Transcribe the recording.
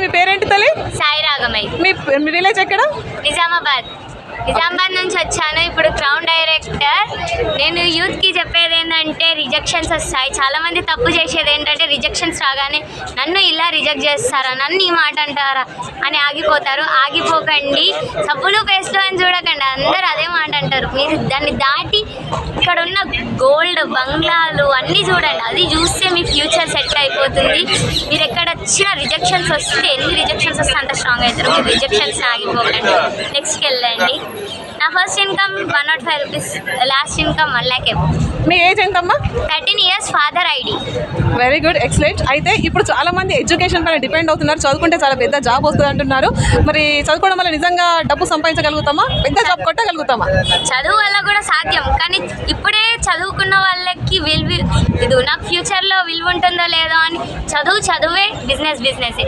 మీ పేరేంటి తల్లి? సాయి రాగమయ్య మీ విలేజ్ ఎక్కడ? నిజామాబాద్. నిజామాబాద్ నుంచి వచ్చాను. ఇప్పుడు క్రౌన్ డైరెక్టర్. నేను యూత్కి చెప్పేది ఏంటంటే రిజెక్షన్స్ వస్తాయి. చాలా మంది తప్పు చేసేది ఏంటంటే రిజెక్షన్స్ రాగానే నన్ను ఇలా రిజెక్ట్ చేస్తారా? నన్ను ఈ మాట అంటారా? అని ఆగిపోతారు. ఆగిపోకండి. సబ్బులు పేస్టు అని చూడకండి. అందరూ అదే మాట అంటారు. మీరు దాన్ని దాటి ఇక్కడ ఉన్న గోల్డ్ బంగ్లాలు అన్నీ చూడండి. అది చూస్తే మీ ఫ్యూచర్ సెట్ అయిపోతుంది. మీరు ఎక్కడ వచ్చిన రిజెక్షన్స్ వస్తే ఎన్ని రిజెక్షన్స్ వస్తే అంత స్ట్రాంగ్ అవుతారు. మీరు రిజెక్షన్స్ ఆగిపోకండి. నెక్స్ట్కి వెళ్ళండి. నా first income one nought five rupees last income one lakh మీ ఏజ్ ఎంతమ్మా? Thirteen years father ID very good excellent అయితే ఇప్పుడు చాలా మంది ఎడ్యుకేషన్ పైన డిపెండ్ అవుతున్నారు. చదువుకుంటే చాలా పెద్ద జాబ్ వస్తుంది అంటున్నారు. మరి చదువుకోవడం వల్ల నిజంగా డబ్బు సంపాదించగలుగుతామా? పెద్ద జాబ్ కొట్టగలుగుతామా? చదువు వల్ల కూడా సాధ్యం. కానీ ఇప్పుడే చదువుకున్న వాళ్ళకి విలువ ఇది నాకు ఫ్యూచర్లో విలువ ఉంటుందో లేదో అని చదువు చదువే బిజినెస్ బిజినెస్